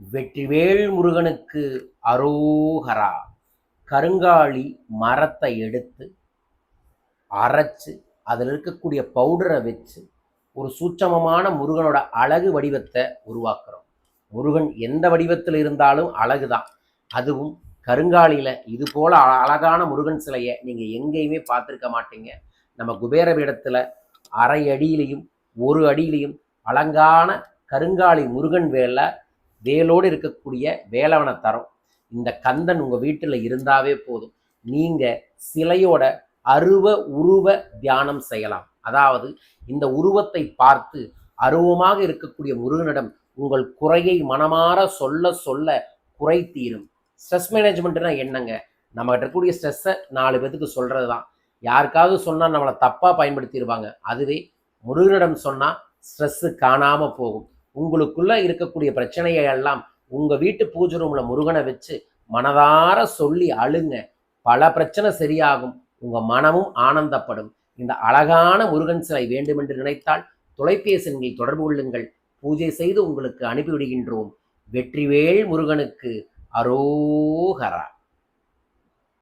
வெற்றிவேல் முருகனுக்கு அரோகரா. கருங்காலி மரத்தை எடுத்து அரைச்சு அதில் இருக்கக்கூடிய பவுடரை வச்சு ஒரு சூட்சமமான முருகனோட அழகு வடிவத்தை உருவாக்குறோம். முருகன் எந்த வடிவத்தில் இருந்தாலும் அழகு தான் அதுவும் கருங்காலியில் இது போல் அ- அழகான முருகன் சிலையை நீங்கள் எங்கேயுமே பார்த்துருக்க மாட்டீங்க. நம்ம குபேர பீடத்தில் அரை அடியிலையும் ஒரு அடியிலையும் அழங்கான கருங்காலி முருகன் வேலை வேலோடு இருக்கக்கூடிய வேலவனை தரும். இந்த கந்தன் உங்கள் வீட்டில் இருந்தாவே போதும். நீங்கள் சிலையோட அருவ உருவ தியானம் செய்யலாம். அதாவது இந்த உருவத்தை பார்த்து அருவமாக இருக்கக்கூடிய முருகனிடம் உங்கள் குறையை மனமாற சொல்ல சொல்ல குறை தீரும். ஸ்ட்ரெஸ் மேனேஜ்மெண்ட்னா என்னங்க? நம்ம இருக்கக்கூடிய ஸ்ட்ரெஸ்ஸை நாலு பேத்துக்கு சொல்கிறது தான் யாருக்காவது சொன்னால் நம்மளை தப்பாக பயன்படுத்திடுவாங்க அதுவே முருகனிடம் சொன்னால் ஸ்ட்ரெஸ்ஸு காணாமல் போகும். உங்களுக்குள்ள இருக்கக்கூடிய பிரச்சனையை எல்லாம் உங்கள் வீட்டு பூஜை ரூமில் முருகனை வச்சு மனதார சொல்லி அழுங்க. பல பிரச்சனை சரியாகும். உங்கள் மனமும் ஆனந்தப்படும். இந்த அழகான முருகன் சிலை வேண்டுமென்று நினைத்தால் தொலைபேசியில் தொடர்பு கொள்ளுங்கள். பூஜை செய்து உங்களுக்கு அனுப்பிவிடுகின்றோம் வெற்றிவேல் முருகனுக்கு அரோகரா.